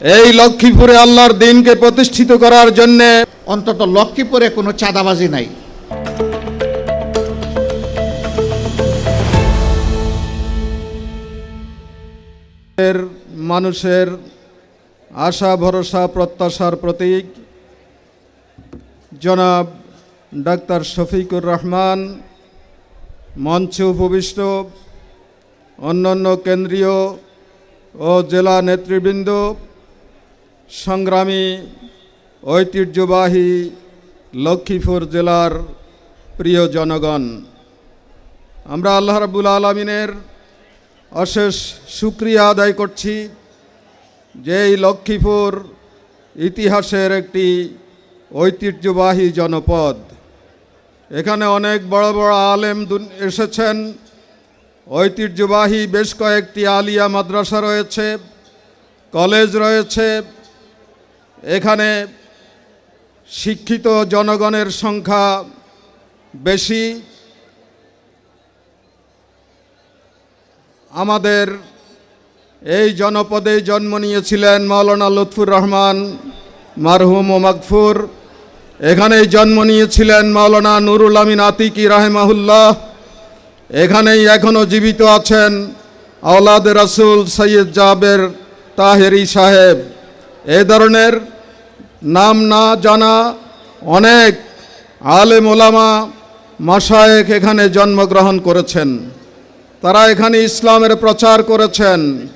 এই লক্ষ্মীপুরে আল্লাহর দিনকে প্রতিষ্ঠিত করার জন্য অন্তত লক্ষ্মীপুরে কোনো চাঁদাবাজি নাই। মানুষের আশা ভরসা প্রত্যাশার প্রতীক জনাব ডাক্তার শফিকুর রহমান মঞ্চে উপবিষ্ট অন্যান্য কেন্দ্রীয় ও জেলা নেতৃবৃন্দ সংগ্রামী, ঐতিহ্যবাহী লক্ষ্মীপুর জেলার প্রিয় জনগণ, আমরা আল্লাহ রাবুল আলমিনের অশেষ সুক্রিয়া আদায় করছি যে এই লক্ষ্মীপুর ইতিহাসের একটি ঐতিহ্যবাহী জনপদ। এখানে অনেক বড় বড় আলেম এসেছেন, ঐতিহ্যবাহী বেশ কয়েকটি আলিয়া মাদ্রাসা রয়েছে, কলেজ রয়েছে এখানে শিক্ষিত জনগণের সংখ্যা বেশি। আমাদের এই জনপদে জন্ম নিয়েছিলেন মাওলানা লুৎফুর রহমান, মারহুম ও মাগফুর। এখানেই জন্ম নিয়েছিলেন মাওলানা নুরুল আমিন আতিকি রাহেমাহুল্লাহ। এখানেই এখনও জীবিত আছেন আওলাদ রাসুল সৈয়দ জাবের তাহেরি সাহেব। এ ধরনের নাম না জানা অনেক আলেম ওলামা মাসায়েক এখানে জন্মগ্রহণ করেছেন। তারা এখানে ইসলামের প্রচার করেছেন।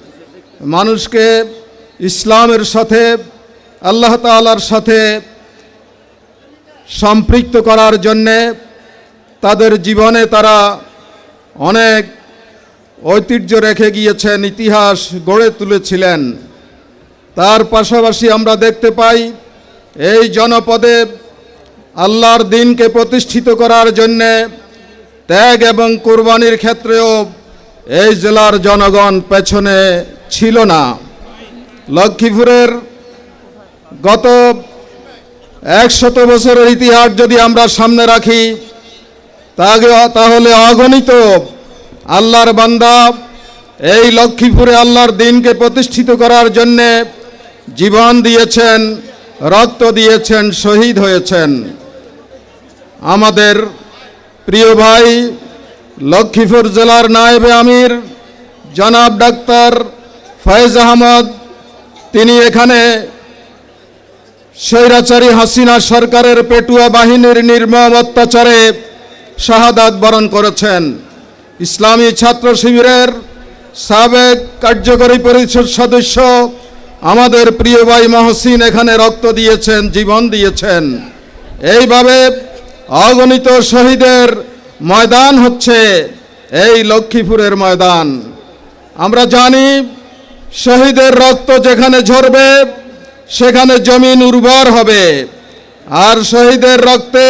মানুষকে ইসলামের সাথে, আল্লাহ তালার সাথে সম্পৃক্ত করার জন্যে তাদের জীবনে তারা অনেক ঐতিহ্য রেখে গিয়েছেন, ইতিহাস গড়ে তুলেছিলেন। তার পাশাপাশি আমরা দেখতে পাই এই জনপদে আল্লাহর দিনকে প্রতিষ্ঠিত করার জন্যে ত্যাগ এবং কোরবানির ক্ষেত্রেও এই জেলার জনগণ পেছনে ছিল না। লক্ষ্মীপুরের গত একশত বছরের ইতিহাস যদি আমরা সামনে রাখি তাহলে অগণিত আল্লাহর বান্দা এই লক্ষ্মীপুরে আল্লাহর দিনকে প্রতিষ্ঠিত করার জন্যে জীবন দিয়েছেন, রক্ত দিয়েছেন, শহীদ হয়েছেন। আমাদের প্রিয় ভাই লক্ষ্মীপুর জেলার নায়েবে আমির, জনাব ডাক্তার ফয়েজ আহমদ, তিনি এখানে স্বৈরাচারী হাসিনা সরকারের পেটুয়া বাহিনীর নির্মম অত্যাচারে শাহাদাত বরণ করেছেন। ইসলামী ছাত্র শিবিরের সাবেক কার্যকরী পরিষদ সদস্য আমাদের প্রিয় ভাই মহসিন এখানে রক্ত দিয়েছেন, জীবন দিয়েছেন। এইভাবে অগণিত শহীদের ময়দান হচ্ছে এই লক্ষ্মীপুরের ময়দান। আমরা জানি শহীদের রক্ত যেখানে ঝরবে, সেখানে জমিন উর্বর হবে। আর শহীদের রক্তে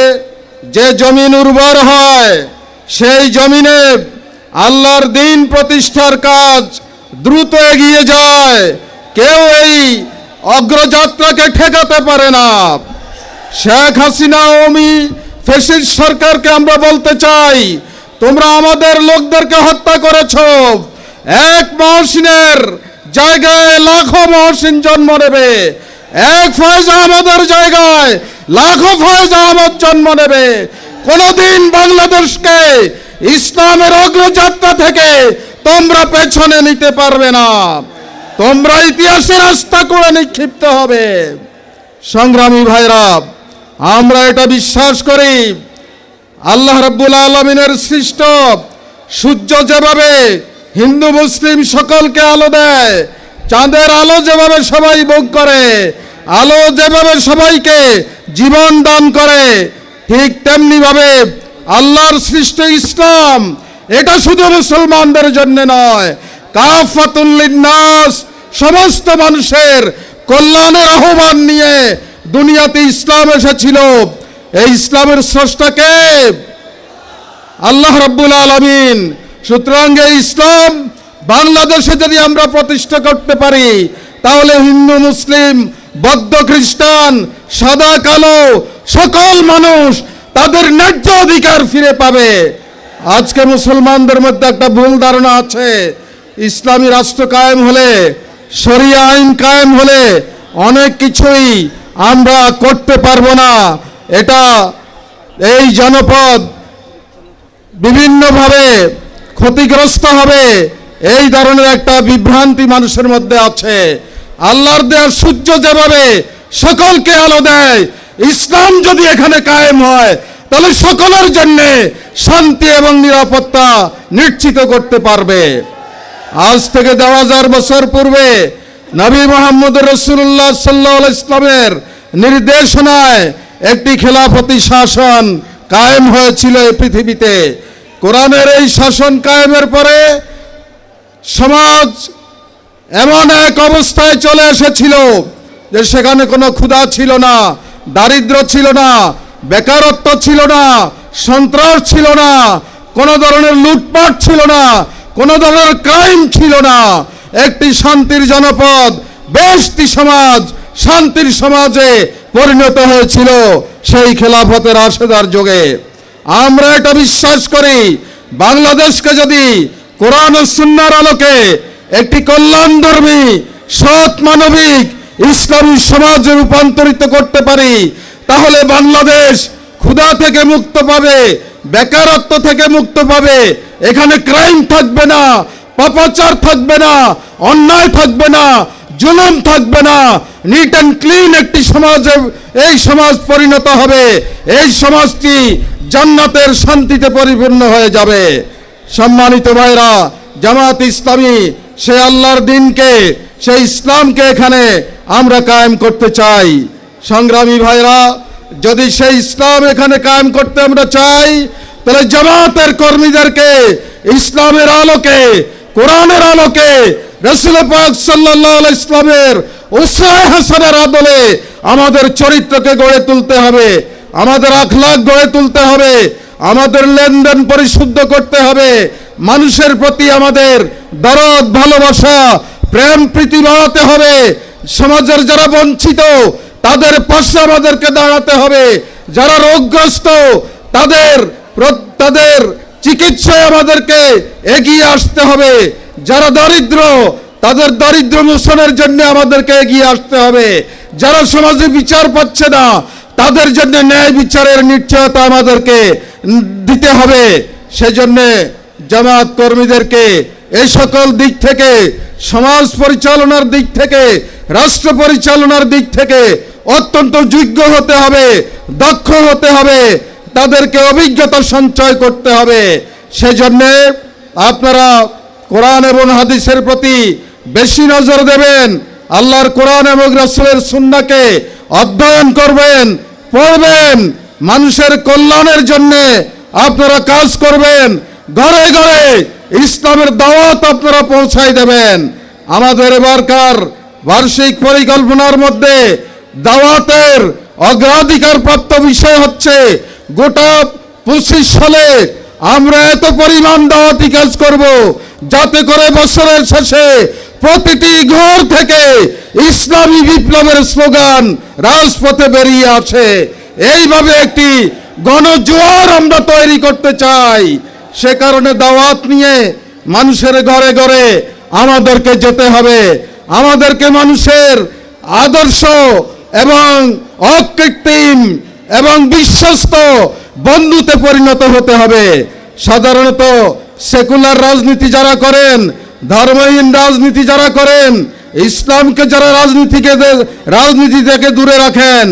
যে জমিন উর্বর হয়, সেই জমিনে আল্লাহর দিন প্রতিষ্ঠার কাজ দ্রুত এগিয়ে যায়। কেউ এই অগ্রযাত্রাকে ঠেকাতে পারে না। শেখ হাসিনা ওমি ফেসিস সরকারকে আমরা বলতে চাই, তোমরা আমাদের লোকদেরকে হত্যা করেছ। এক মহসিনের জায়গায় লাখো মহসিন জন্ম নেবে। এক ফয়েজ আহমদের জায়গায় লাখো ফয়েজ আহমদ জন্ম নেবে। কোনোদিন বাংলাদেশকে ইসলামের অগ্রযাত্রা থেকে তোমরা পেছনে নিতে পারবে না। তোমরা ইতিহাসে রাস্তা করে নিক্ষিপ্ত হবে। সংগ্রামী ভাইরা, আমরা এটা বিশ্বাস করি, আল্লাহ রাব্বুল আলমিনের সৃষ্ট সূর্য যেভাবে হিন্দু, মুসলিম সকলকে আলো দেয়, চাঁদের আলো যেভাবে সবাই ভোগ করে, আলো যেভাবে সবাইকে জীবন দান করে, ঠিক তেমনিভাবে আল্লাহর সৃষ্ট ইসলাম, এটা শুধু মুসলমানদের জন্য নয় কাফাতুল্লিন্নাস সমস্ত মানুষের কল্যাণের আহ্বান নিয়ে দুনিয়াতে ইসলাম এসেছিল। এই ইসলামের স্রষ্টাকে আল্লাহ রাব্বুল আলমিন। সুতরাং এই ইসলাম বাংলাদেশে যদি আমরা প্রতিষ্ঠা করতে পারি, তাহলে হিন্দু, মুসলিম, বৌদ্ধ, খ্রিস্টান, সাদা, কালো, সকল মানুষ তাদের ন্যায্য অধিকার ফিরে পাবে। আজকে মুসলমানদের মধ্যে একটা ভুল ধারণা আছে। ইসলামী রাষ্ট্র কায়েম হলে শরিয়া আইন কায়েম হলে অনেক কিছুই আমরা করতে পারব না। এটা এই জনপদ বিভিন্নভাবে ক্ষতিগ্রস্ত হবে। এই ধরনের একটা বিভ্রান্তি মানুষের মধ্যে আছে। আল্লাহর দেয়ার সূর্য যেভাবে সকলকে আলো দেয়, ইসলাম যদি এখানে কায়েম হয়, তাহলে সকলের জন্যে শান্তি এবং নিরাপত্তা নিশ্চিত করতে পারবে। আজ থেকে দেড় হাজার বছর পূর্বে নবী মোহাম্মদ রসুল্লাহ সাল্লাহ ইসলামের নির্দেশনায় একটি খেলাফতি শাসন কায়েম হয়েছিল এই পৃথিবীতে। কোরআনের এই শাসন কায়েমের পরে সমাজ এমন এক অবস্থায় চলে এসেছিল যে সেখানে কোনো ক্ষুধা ছিল না, দারিদ্র ছিল না, বেকারত্ব ছিল না, সন্ত্রাস ছিল না, কোনো ধরনের লুটপাট ছিল না কোনো ধরনের ক্রাইম ছিল না। একটি শান্তির জনপদ, বেশটি সমাজ, শান্তির সমাজে পরিণত হয়েছিল সেই খেলাফতের আশেদার যোগে। আমরা এটা বিশ্বাস করি, বাংলাদেশকে যদি কোরআন ও সুন্নার আলোকে একটি কল্যাণধর্মী, সৎ মানবিক, ইসলামী সমাজে রূপান্তরিত করতে পারি, তাহলে বাংলাদেশ ক্ষুধা থেকে মুক্ত পাবে, বেকারত্ব থেকে মুক্ত পাবে। এখানে ক্রাইম থাকবে না, পাপাচার থাকবে না, অন্যায় থাকবে না, জুলুম থাকবে না। নিট অ্যান্ড ক্লিন একটি সমাজে, এই সমাজ পরিণত হবে। এই সমাজটি জান্নাতের শান্তিতে পরিপূর্ণ হয়ে যাবে। সম্মানিত ভাইরা, জামাত ইসলামী, সে আল্লাহর দিনকে সেই ইসলামকে এখানে আমরা কায়েম করতে চাই। সংগ্রামী ভাইরা যদি সেই ইসলাম এখানে কায়েম করতে আমরা চাই, তাহলে জামাতের কর্মীদেরকে, ইসলামের আলোকে, কোরআনের আলোকে, রসুল পাক ইসলামের উসায় হাসানের আদলে আমাদের চরিত্রকে গড়ে তুলতে হবে, আমাদের আখলাক গড়ে তুলতে হবে, আমাদের লেনদেন পরিশুদ্ধ করতে হবে, মানুষের প্রতি আমাদের দরদ, ভালোবাসা, প্রেম, প্রীতি বাড়াতে হবে, সমাজের যারা বঞ্চিত তাদের পাশে আমাদেরকে দাঁড়াতে হবে। যারা রোগগ্রস্ত, তাদের তাদের চিকিৎসায় আমাদেরকে এগিয়ে আসতে হবে। যারা দরিদ্র, তাদের দারিদ্র মোচনের জন্য আমাদেরকে এগিয়ে আসতে হবে। যারা সমাজে বিচার পাচ্ছে না, তাদের জন্য ন্যায় বিচারের নিশ্চয়তা আমাদেরকে দিতে হবে। সেজন্যে জামাত কর্মীদেরকে এই সকল দিক থেকে, সমাজ পরিচালনার দিক থেকে, রাষ্ট্র পরিচালনার দিক থেকে অত্যন্ত যোগ্য হতে হবে, দক্ষ হতে হবে, তাদেরকে অভিজ্ঞতা সঞ্চয় করতে হবে। সেজন্যে আপনারা কোরআন এবং হাদিসের প্রতি বেশি নজর দেবেন, আল্লাহর কোরআন এবং রাসূলের সুন্নাকে অধ্যয়ন করবেন, পড়বেন, মানুষের কল্যাণের জন্য আপনারা কাজ করবেন, ঘরে ঘরে ইসলামের দাওয়াত আপনারা পৌঁছাই দেবেন। আমাদের এবারকার বার্ষিক পরিকল্পনার মধ্যে দাওয়াতের অগ্রাধিকার প্রাপ্ত বিষয় হচ্ছে গোটা পঁচিশ সালে আমরা এত পরিমাণ দাওয়াতি কাজ করব যাতে করে বছরের শেষে প্রতিটি ঘর থেকে ইসলামী বিপ্লবের স্লোগান রাজপথে বেরিয়ে আসে। এইভাবে একটি গণজোয়ার আমরা তৈরি করতে চাই। সে কারণে দাওয়াত নিয়ে মানুষের ঘরে ঘরে আমাদেরকে যেতে হবে। আমাদেরকে মানুষের আদর্শ এবং অকৃত্রিম এবং বিশ্বস্ত বন্ধুতে পরিণত হতে হবে। সাধারণত সেকুলার রাজনীতি যারা করেন, ধর্মহীন রাজনীতি যারা করেন, ইসলামকে যারা রাজনীতিকে রাজনীতি থেকে দূরে রাখেন,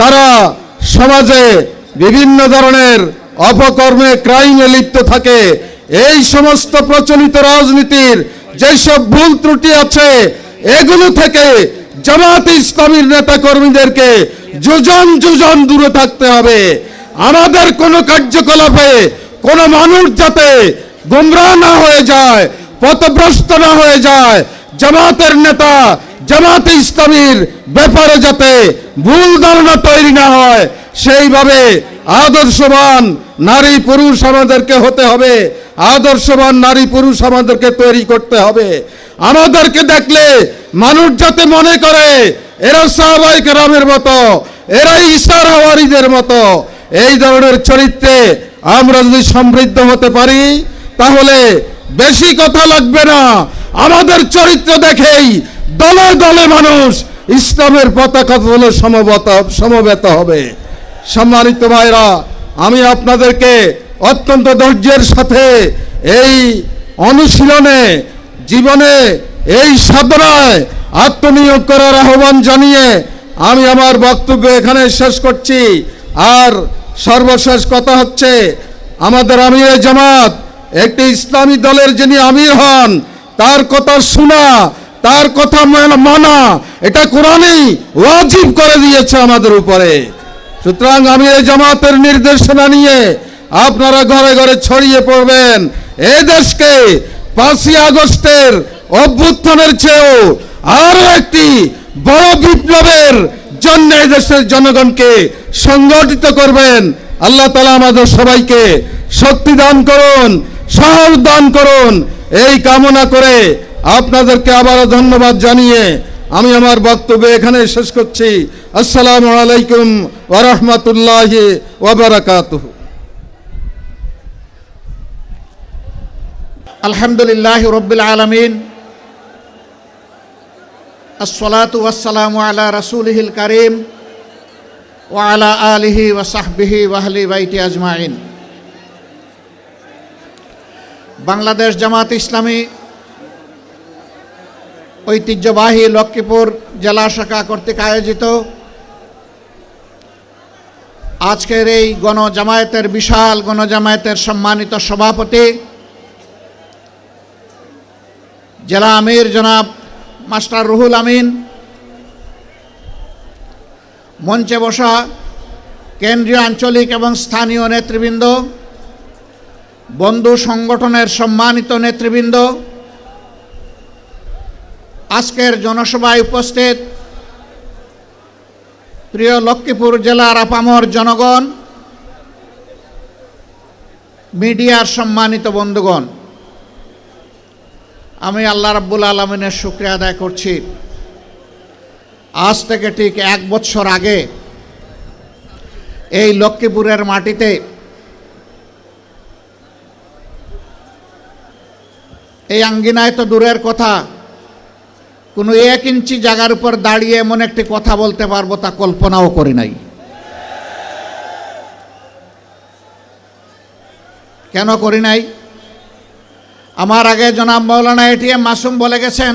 তারা সমাজে বিভিন্ন ধরনের অপকর্মে, ক্রাইমে লিপ্ত থাকে। এই সমস্ত প্রচলিত রাজনীতির যেসব ভুল ত্রুটি আছে, এগুলো থেকে জামাত ইসলামীর নেতা কর্মীদেরকে যোজন যোজন দূরে থাকতে হবে। আমাদের কোনো কার্যকলাপে কোনো মানুষ যাতে গুমরাহ না হয়ে যায়, পথভ্রষ্ট না হয়ে যায়, জামাতের নেতা, জামাতে ইসলামীর ব্যাপারে যাতে ভুল ধারণা তৈরি না হয়, সেইভাবে আদর্শবান নারী পুরুষ আমাদেরকে হতে হবে। আদর্শবান নারী পুরুষ আমাদেরকে তৈরি করতে হবে। আমাদেরকে দেখলে মানুষ যাতে মনে করে এরা সাহাবাই কেরামের মতো এরা ঈশার হাওয়ারিদের মতো। এই ধরনের চরিত্রে আমরা যদি সমৃদ্ধ হতে পারি, তাহলে বেশি কথা লাগবে না। আমাদের চরিত্র দেখেই দলে দলে মানুষ ইসলামের পতাকা তুলে সমবেত সমবেত হবে। সম্মানিত ভাইরা আমি আপনাদেরকে অত্যন্ত ধৈর্যের সাথে এই অনুশীলনে জীবনে এই সাধনায় আত্মনিয়োগ করার আহ্বান জানিয়ে আমি আমার বক্তব্য এখানে শেষ করছি। আর সর্বশেষ কথা হচ্ছে, আমাদের আমির জামাত, একটি ইসলামী দলের যিনি আমির হন, তার কথা শোনা, তার কথা মানা- এটা কোরআনেই ওয়াজিব করে দিয়েছে আমাদের উপরে। সুতরাং আমি এই জামাতের নির্দেশনা নিয়ে আপনারা ঘরে ঘরে ছড়িয়ে পড়বেন। এ দেশকে পাঁচই আগস্টের অভ্যুত্থানের চেয়েও আরও একটি বড় বিপ্লবের জন্য দেশের জনগণকে সংগঠিত করবেন। আল্লাহ তালা আমাদের সবাইকে শক্তি দান করুন, সাহস দান করুন। এই কামনা করে আপনাদেরকে আবারও ধন্যবাদ জানিয়ে আমি আমার বক্তব্য এখানে শেষ করছি। আসসালামু আলাইকুম ওরহমতুল্লাহি ওবরাকাতুহু আলহামদুলিল্লাহ রব্বিল আলমিন। আসসালাতু ওয়াসসালামু আলা রাসূলিহিল কারীম ওয়া আলা আলিহি ওয়া সাহবিহি ওয়া আহলি বাইতি আজমাইন। বাংলাদেশ জামাত ইসলামী ঐতিহ্যবাহী লক্ষ্মীপুর জেলা শাখা কর্তৃক আয়োজিত আজকের এই গণজামায়াতের বিশাল গণজামায়াতের সম্মানিত সভাপতি, জেলা আমির জনাব মাস্টার রুহুল আমিন, মঞ্চে বসা কেন্দ্রীয় আঞ্চলিক এবং স্থানীয় নেতৃবৃন্দ, বন্ধু সংগঠনের সম্মানিত নেতৃবৃন্দ, আজকের জনসভায় উপস্থিত প্রিয় লক্ষ্মীপুর জেলার আপামর জনগণ, মিডিয়ার সম্মানিত বন্ধুগণ, আমি আল্লাহ রাব্বুল আলমিনের শুক্রিয়া আদায় করছি। আজ থেকে ঠিক এক বছর আগে এই লক্ষ্মীপুরের মাটিতে এই আঙ্গিনায় তো দূরের কথা কোনো এক ইঞ্চি জায়গার উপর দাঁড়িয়ে এমন একটি কথা বলতে পারব তা কল্পনাও করি নাই। কেন করি নাই? আমার আগে জনাব মৌলানা এটিএম মাসুম বলে গেছেন,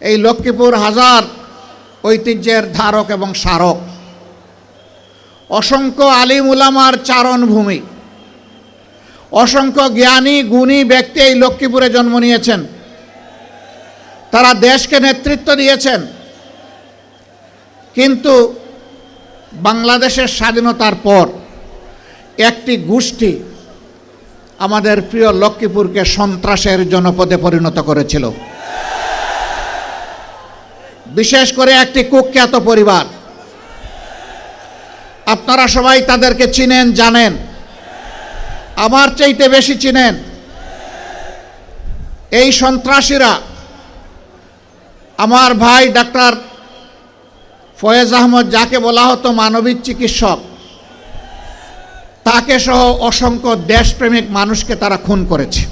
এই লক্ষ্মীপুর হাজার ঐতিহ্যের ধারক এবং স্মারক। অসংখ্য আলিম উলামার চারণভূমি, অসংখ্য জ্ঞানী, গুণী ব্যক্তি এই লক্ষ্মীপুরে জন্ম নিয়েছেন। তারা দেশকে নেতৃত্ব দিয়েছেন। কিন্তু বাংলাদেশের স্বাধীনতার পর একটি গোষ্ঠী আমাদের প্রিয় লক্ষ্মীপুরকে সন্ত্রাসের জনপদে পরিণত করেছিল। বিশেষ করে একটি কুখ্যাত পরিবার। আপনারা সবাই তাদেরকে চিনেন, জানেন। আমার চাইতে বেশি চিনেন। এই সন্ত্রাসীরা আমার ভাই ডাক্তার ফয়েজ আহমদ যাকে বলা হতো মানবিক চিকিৎসক, তাকে সহ অসংখ্য দেশপ্রেমিক মানুষকে তারা খুন করেছে।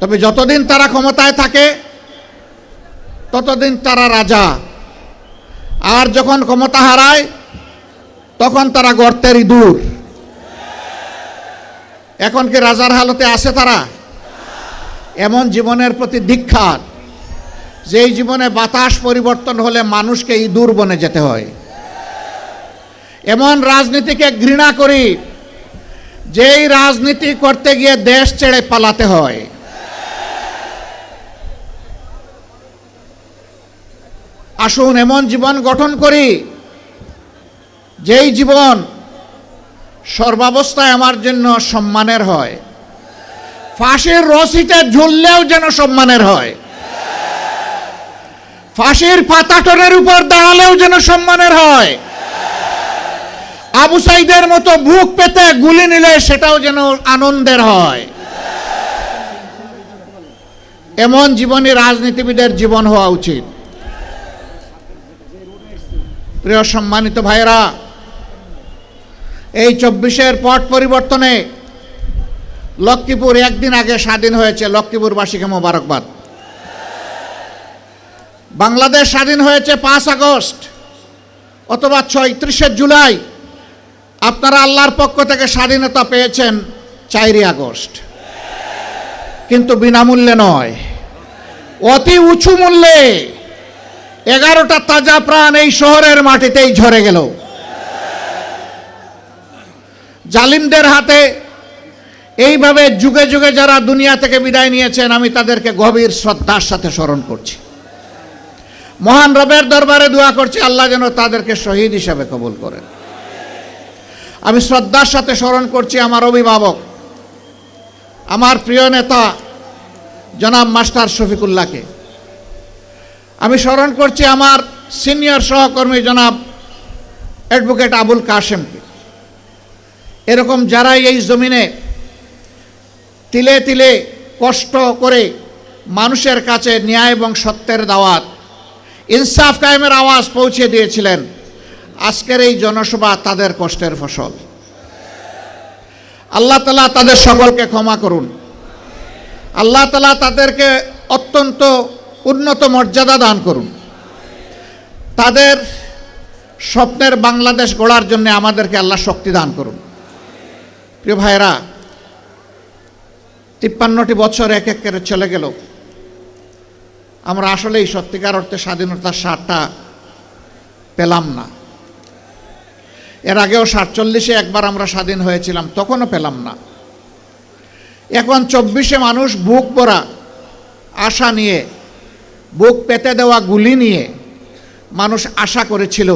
তবে যতদিন তারা ক্ষমতায় থাকে, ততদিন তারা রাজা। আর যখন ক্ষমতা হারায়, তখন তারা গর্তের ইঁদুর এখন কি রাজার হালতে আছে তারা? এমন জীবনের প্রতি দীক্ষার, যেই জীবনে বাতাস পরিবর্তন হলে মানুষকে ইঁদুর বনে যেতে হয়। এমন রাজনীতিকে ঘৃণা করি, যেই রাজনীতি করতে গিয়ে দেশ ছেড়ে পালাতে হয়। আসুন এমন জীবন গঠন করি, যেই জীবন সর্বাবস্থায় আমার জন্য সম্মানের হয়। ফাঁসির রশিতে ঝুললেও যেন সম্মানের হয়। ফাঁসির পাতাটনের উপর দাঁড়ালেও যেন সম্মানের হয়। আবু সাইদের মতো বুক পেতে গুলি নিলে সেটাও যেন আনন্দের হয়। এমন জীবনী রাজনীতিবিদের জীবন হওয়া উচিত। প্রিয় সম্মানিত ভাইরা এই চব্বিশের পট পরিবর্তনে লক্ষ্মীপুর, একদিন আগে স্বাধীন হয়েছে লক্ষ্মীপুরবাসীকে মোবারকবাদ। বাংলাদেশ স্বাধীন হয়েছে পাঁচ আগস্ট অথবা ছয়ত্রিশে জুলাই। আপনারা আল্লাহর পক্ষ থেকে স্বাধীনতা পেয়েছেন চারই আগস্ট। কিন্তু বিনামূল্যে নয়। অতি উঁচু মূল্যে এগারোটা তাজা প্রাণ এই শহরের মাটিতেই ঝরে গেল। জালিমদের হাতে এইভাবে যুগে যুগে যারা দুনিয়া থেকে বিদায় নিয়েছেন, আমি তাদেরকে গভীর শ্রদ্ধার সাথে স্মরণ করছি। মহান রবের দরবারে দোয়া করছি, আল্লাহ যেন তাদেরকে শহীদ হিসাবে কবুল করেন। আমি শ্রদ্ধার সাথে স্মরণ করছি আমার অভিভাবক, আমার প্রিয় নেতা, জনাব মাস্টার শফিকুল্লাহকে। আমি স্মরণ করছি আমার সিনিয়র সহকর্মী জনাব অ্যাডভোকেট আবুল কাশেমকে। এরকম যারাই এই জমিনে তিলে তিলে কষ্ট করে মানুষের কাছে ন্যায় এবং সত্যের দাওয়াত। ইনসাফ কায়েমের আওয়াজ পৌঁছে দিয়েছিলেন। আজকের এই জনসভা তাদের কষ্টের ফসল। আল্লাহ তালা তাদের সকলকে ক্ষমা করুন। আল্লাহ তালা তাদেরকে অত্যন্ত উন্নত মর্যাদা দান করুন। তাদের স্বপ্নের বাংলাদেশ গড়ার জন্য আমাদেরকে আল্লাহ শক্তি দান করুন। প্রিয় ভাইরা তিপ্পান্নটি বছর এক এক করে চলে গেল। আমরা আসলেই সত্যিকার অর্থে স্বাধীনতার স্বাদটা পেলাম না। এর আগেও সাতচল্লিশে একবার আমরা স্বাধীন হয়েছিলাম, তখনও পেলাম না। এখন চব্বিশে মানুষ বুক ভরা আশা নিয়ে, বুক পেতে দেওয়া গুলি নিয়ে মানুষ আশা করেছিল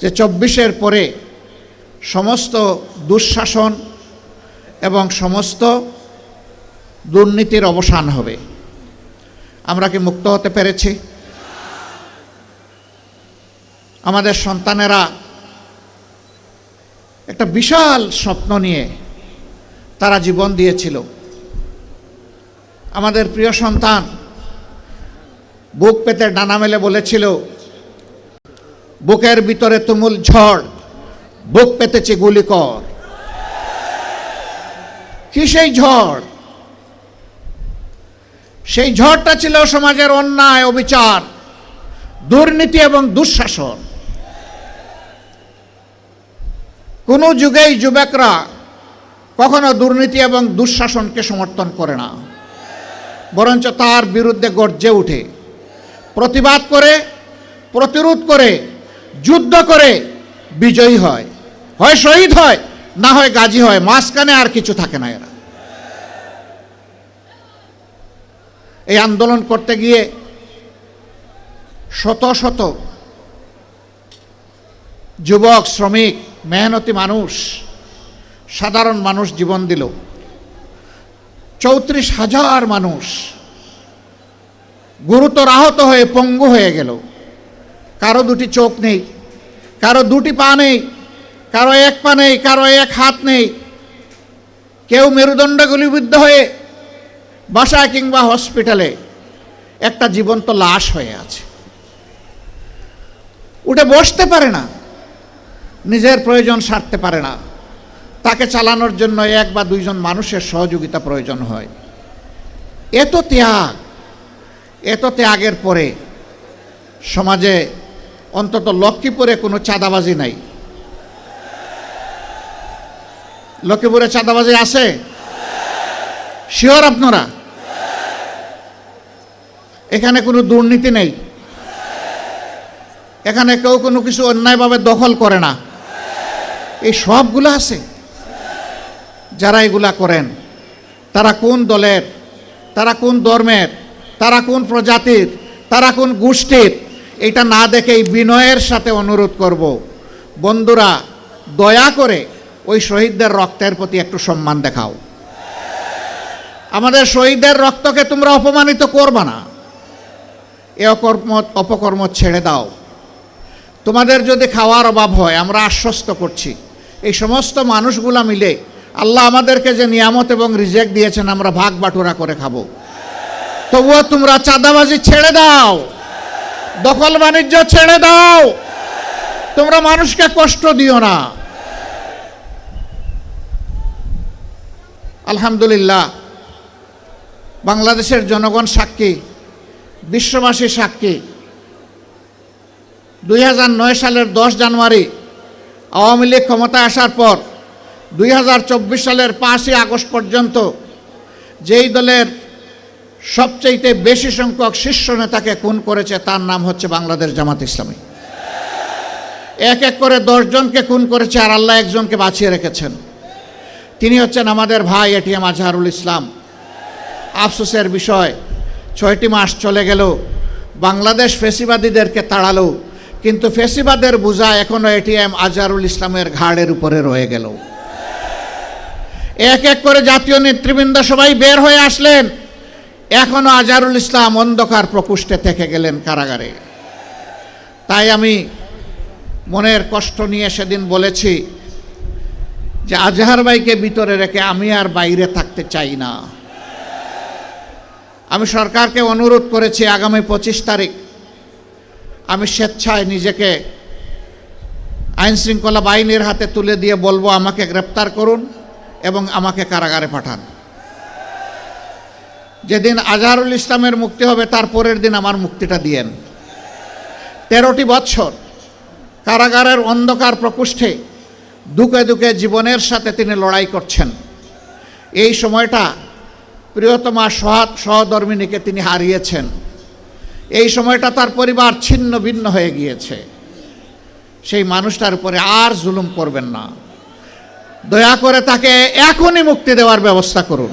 যে চব্বিশের পরে সমস্ত দুঃশাসন এবং সমস্ত দুর্নীতির অবসান হবে। আমরা কি মুক্ত হতে পেরেছি? আমাদের সন্তানেরা একটা বিশাল স্বপ্ন নিয়ে তারা জীবন দিয়েছিল। আমাদের প্রিয় সন্তান বুক পেতে ডানা মেলে বলেছিল, বুকের ভিতরে তুমুল ঝড়, বুক পেতেছি গুলি কর। কি সেই ঝড়? সেই ঝড়টা ছিল সমাজের অন্যায়, অবিচার, দুর্নীতি এবং দুঃশাসন। কোনো যুগেই যুবকরা কখনো দুর্নীতি এবং দুঃশাসনকে সমর্থন করে না। বরঞ্চ তার বিরুদ্ধে গর্জে উঠে, প্রতিবাদ করে, প্রতিরোধ করে, যুদ্ধ করে বিজয়ী হয়। হয় শহীদ হয়, না হয় গাজী হয়, মাঝখানে আর কিছু থাকে না এরা। এই আন্দোলন করতে গিয়ে শত শত যুবক, শ্রমিক, মেহনতি মানুষ, সাধারণ মানুষ জীবন দিল। চৌত্রিশ হাজার মানুষ গুরুতর আহত হয়ে পঙ্গু হয়ে গেল। কারও দুটি চোখ নেই, কারও দুটি পা নেই, কারও এক পা নেই, কারও এক হাত নেই। কেউ মেরুদণ্ড গুলিবিদ্ধ হয়ে বাসায় কিংবা হসপিটালে একটা জীবন্ত লাশ হয়ে আছে। উঠে বসতে পারে না, নিজের প্রয়োজন সারতে পারে না। তাকে চালানোর জন্য এক বা দুইজন মানুষের সহযোগিতা প্রয়োজন হয়। এত ত্যাগ এত ত্যাগের পরে সমাজে অন্তত লক্ষ্মীপুরে কোনো চাঁদাবাজি নাই। লক্ষ্মীপুরে চাঁদাবাজি আছে? শিওর আপনারা? এখানে কোনো দুর্নীতি নেই। এখানে কেউ কোনো কিছু অন্যায়ভাবে দখল করে না। এই সবগুলো আছে। যারা এগুলা করেন, তারা কোন দলের, তারা কোন ধর্মের, তারা কোন প্রজাতির, তারা কোন গোষ্ঠীর, এটা না দেখেই বিনয়ের সাথে অনুরোধ করব। বন্ধুরা, দয়া করে ওই শহীদদের রক্তের প্রতি একটু সম্মান দেখাও। আমাদের শহীদদের রক্তকে তোমরা অপমানিত করবা না। এ অকর্ম অপকর্ম ছেড়ে দাও। তোমাদের যদি খাওয়ার অভাব হয়, আমরা আশ্বস্ত করছি। এই সমস্ত মানুষগুলা মিলে আল্লাহ আমাদেরকে যে নিয়ামত এবং রিজেক্ট দিয়েছেন, আমরা ভাগ বাটুরা করে খাব। তবুও তোমরা চাঁদাবাজি ছেড়ে দাও। দখল বাণিজ্য ছেড়ে দাও। তোমরা মানুষকে কষ্ট দিও না। আলহামদুলিল্লাহ, বাংলাদেশের জনগণ সাক্ষী। বিশ্ববাসী সাক্ষী। দুই হাজার নয় সালের দশ জানুয়ারি আওয়ামী লীগ ক্ষমতায় আসার পর দুই হাজার চব্বিশ সালের পাঁচই আগস্ট পর্যন্ত যেই দলের সবচাইতে বেশি সংখ্যক শীর্ষ নেতাকে খুন করেছে, তার নাম হচ্ছে বাংলাদেশ জামাত ইসলামী। এক এক করে দশজনকে খুন করেছে আর আল্লাহ একজনকে বাঁচিয়ে রেখেছেন। তিনি হচ্ছেন আমাদের ভাই এটিএম আজহারুল ইসলাম। আফসোসের বিষয় ছয়টি মাস চলে গেল। বাংলাদেশ ফেসিবাদীদেরকে তাড়ালো, কিন্তু ফেসিবাদের বোঝা এখনও এটিএম আজারুল ইসলামের ঘাড়ের উপরে রয়ে গেল। এক এক করে জাতীয় নেতৃবৃন্দ সবাই বের হয়ে আসলেন। এখনও আজারুল ইসলাম অন্ধকার প্রকোষ্ঠে থেকে গেলেন কারাগারে। তাই আমি মনের কষ্ট নিয়ে সেদিন বলেছি যে আজহার ভাইকে ভিতরে রেখে আমি আর বাইরে থাকতে চাই না। আমি সরকারকে অনুরোধ করেছি আগামী পঁচিশ তারিখ আমি স্বেচ্ছায় নিজেকে আইন শৃঙ্খলা বাহিনীর হাতে তুলে দিয়ে বলব, আমাকে গ্রেপ্তার করুন এবং আমাকে কারাগারে পাঠান। যেদিন আজহারুল ইসলামের মুক্তি হবে, তার পরের দিন আমার মুক্তিটা দিয়েন। তেরোটি বৎসর কারাগারের অন্ধকার প্রকোষ্ঠে দুকে দুকে জীবনের সাথে তিনি লড়াই করছেন। এই সময়টা প্রিয়তমা সহাত সহধর্মিনীকে তিনি হারিয়েছেন। এই সময়টা তার পরিবার ছিন্ন ভিন্ন হয়ে গিয়েছে। সেই মানুষটার উপরে আর জুলুম করবেন না। দয়া করে তাকে এখনই মুক্তি দেওয়ার ব্যবস্থা করুন।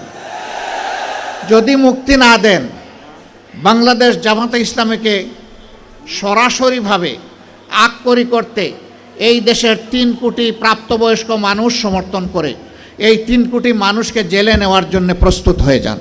যদি মুক্তি না দেন, বাংলাদেশ জামাতে ইসলামীকে সরাসরিভাবে আক্করি করতে এই দেশের তিন কোটি প্রাপ্তবয়স্ক মানুষ সমর্থন করে এই তিন কোটি মানুষকে জেলে নেওয়ার জন্য প্রস্তুত হয়ে যান।